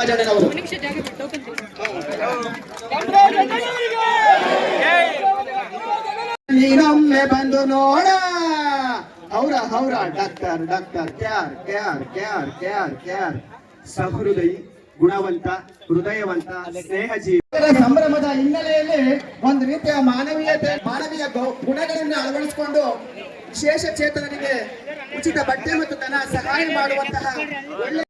ರಾಜಣ್ಣನವರು. ನೀನೊಮ್ಮೆ ಬಂದು ನೋಡ. ಅವರ ಹೌರ doctor doctor care care care care care. ಸಹೃದಯಿ ಗುಣವಂತ ಹೃದಯವಂತ ಸ್ನೇಹಜೀವಿ. ಸಂಭ್ರಮದ ಹಿನ್ನೆಲೆಯಲ್ಲಿ ಒಂದು ರೀತಿಯ ಮಾನವೀಯತೆ ಮಾನವೀಯ ಗುಣಗಳನ್ನ ಗುಣಗಳನ್ನು ಅಳವಡಿಸಿಕೊಂಡು ವಿಶೇಷ ಚೇತನರಿಗೆ ಉಚಿತ ಬಟ್ಟೆ ಮತ್ತು ಧನ ಸಹಾಯ ಮಾಡುವಂತಹ ಒಳ್ಳೆ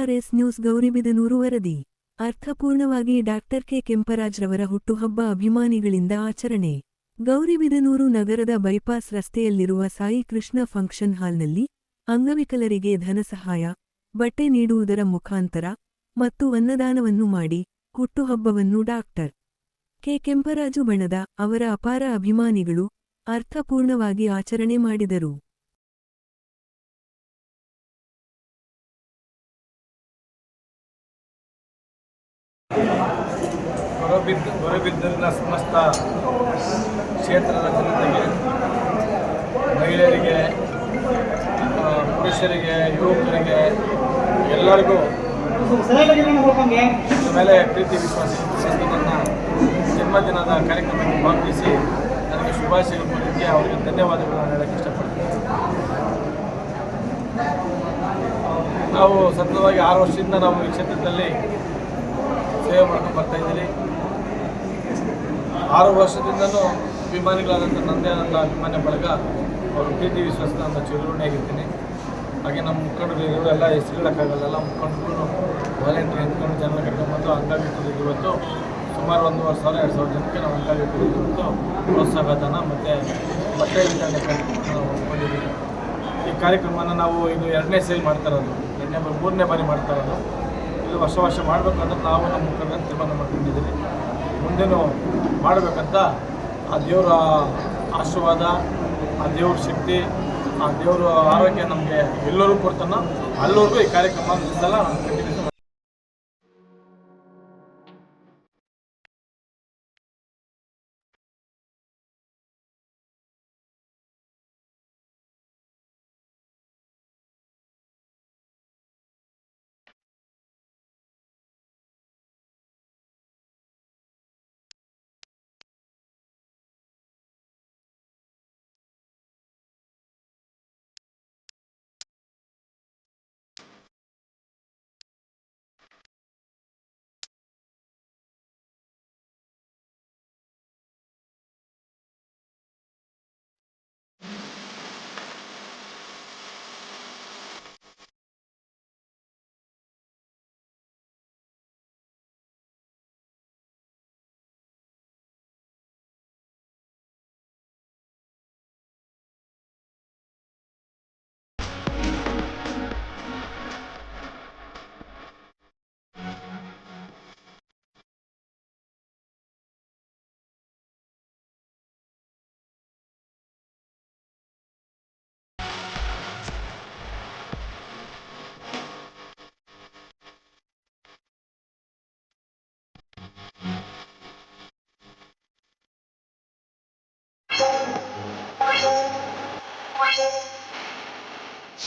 ಆರ್ಆರ್ಎಸ್ ನ್ಯೂಸ್ ಗೌರಿಬಿದನೂರು ವರದಿ. ಅರ್ಥಪೂರ್ಣವಾಗಿ ಡಾಕ್ಟರ್ ಕೆ. ಕೆಂಪರಾಜ್ರವರ ಹುಟ್ಟುಹಬ್ಬ ಅಭಿಮಾನಿಗಳಿಂದ ಆಚರಣೆ. ಗೌರಿಬಿದನೂರು ನಗರದ ಬೈಪಾಸ್ ರಸ್ತೆಯಲ್ಲಿರುವ ಸಾಯಿ ಕೃಷ್ಣ ಫಂಕ್ಷನ್ ಹಾಲ್ನಲ್ಲಿ ಅಂಗವಿಕಲರಿಗೆ ಧನಸಹಾಯ ಬಟ್ಟೆ ನೀಡುವುದರ ಮುಖಾಂತರ ಮತ್ತು ಅನ್ನದಾನವನ್ನು ಮಾಡಿ ಹುಟ್ಟುಹಬ್ಬವನ್ನು ಡಾಕ್ಟರ್ ಕೆ. ಕೆಂಪರಾಜು ಬಣದ ಅವರ ಅಪಾರ ಅಭಿಮಾನಿಗಳು ಅರ್ಥಪೂರ್ಣವಾಗಿ ಆಚರಣೆ ಮಾಡಿದರು. ಹೊರಬಿದ್ದ ಹೊರಬಿದ್ದಿನ ಸಮಸ್ತ ಕ್ಷೇತ್ರದ ಜನತೆಗೆ, ಮಹಿಳೆಯರಿಗೆ ಪುರುಷರಿಗೆ, ಯುವಕರಿಗೆ, ಎಲ್ಲರಿಗೂ ಮೇಲೆ ಪ್ರೀತಿ ವಿಶ್ವಾಸ ಇಟ್ಟು ನನ್ನ ಜನ್ಮದಿನದ ಕಾರ್ಯಕ್ರಮಕ್ಕೆ ಭಾಗವಹಿಸಿ ನನಗೆ ಶುಭಾಶಯ ಕೊಡಲಿಕ್ಕೆ ಅವರಿಗೆ ಧನ್ಯವಾದಗಳನ್ನು ಹೇಳಕ್ಕೆ ಇಷ್ಟಪಡ್ತೀನಿ. ನಾವು ಸತತವಾಗಿ ಆರು ವರ್ಷದಿಂದ ನಾವು ಈ ಕ್ಷೇತ್ರದಲ್ಲಿ ಸೇವೆ ಮಾಡ್ಕೊಂಡು ಬರ್ತಾ ಇದ್ದೀರಿ. ಆರು ವರ್ಷದಿಂದಲೂ ಅಭಿಮಾನಿಗಳಾದಂಥ ನಂದೇ ಆದಂಥ ಅಭಿಮಾನ ಬಳಗ ಅವರು ಪ್ರೀತಿ ವಿಶ್ವಾಸದ ಅಂತ ಚಿರುಣಿಯಾಗಿರ್ತೀನಿ ಹಾಗೆ ನಮ್ಮ ಮುಖಂಡರು ಎಲ್ಲ ಹೆಸರುಗಳಾಗಲ್ಲ ಹೇಳೋಕ್ಕಾಗಲ್ಲ ಎಲ್ಲ ಮುಖಂಡರು ವಾಲಂಟಿಯರ್ ಎತ್ಕೊಂಡು ಜನ ಕರ್ಕೊಂಡ್ಬಂದು ಅಂಗವಿಕಲರಿಗೆ ಇವತ್ತು. ಸುಮಾರು ಒಂದೂವರೆ ಸಾವಿರ ಎರಡು ಸಾವಿರ ಜನಕ್ಕೆ ನಾವು ಅಂಗವಿಕಲರಿಗೆ ಇವತ್ತು. ಪ್ರೋತ್ಸಾಹ ಧನ ಮತ್ತು ಬಟ್ಟೆ ವಿತರಣೆ ಕಾರ್ಯಕ್ರಮ ಈ ಕಾರ್ಯಕ್ರಮನ ನಾವು ಇದು ಎರಡನೇ ಸೇಲ್ ಮಾಡ್ತಾ ಇರೋದು. ಎರಡನೇ ಮೂರನೇ ಬಾರಿ ಮಾಡ್ತಾ ಇರೋದು. ಇದು ವರ್ಷ ವರ್ಷ ಮಾಡಬೇಕಂದ್ರೆ ನಾವು ನಮ್ಮ ಮುಖಂಡರನ್ನು ತೀರ್ಮಾನ ಮಾಡ್ಕೊಂಡಿದ್ದೀವಿ. ಮುಂದೇನು ಮಾಡಬೇಕಂತ ಆ ದೇವರ ಆಶೀರ್ವಾದ, ಆ ದೇವ್ರ ಶಕ್ತಿ, ಆ ದೇವರ ಆರೋಗ್ಯ ನಮಗೆ ಎಲ್ಲರೂ ಕೊಡ್ತಾನೋ. ಅಲ್ಲಿವರೆಗೂ ಈ ಕಾರ್ಯಕ್ರಮ ನಾನು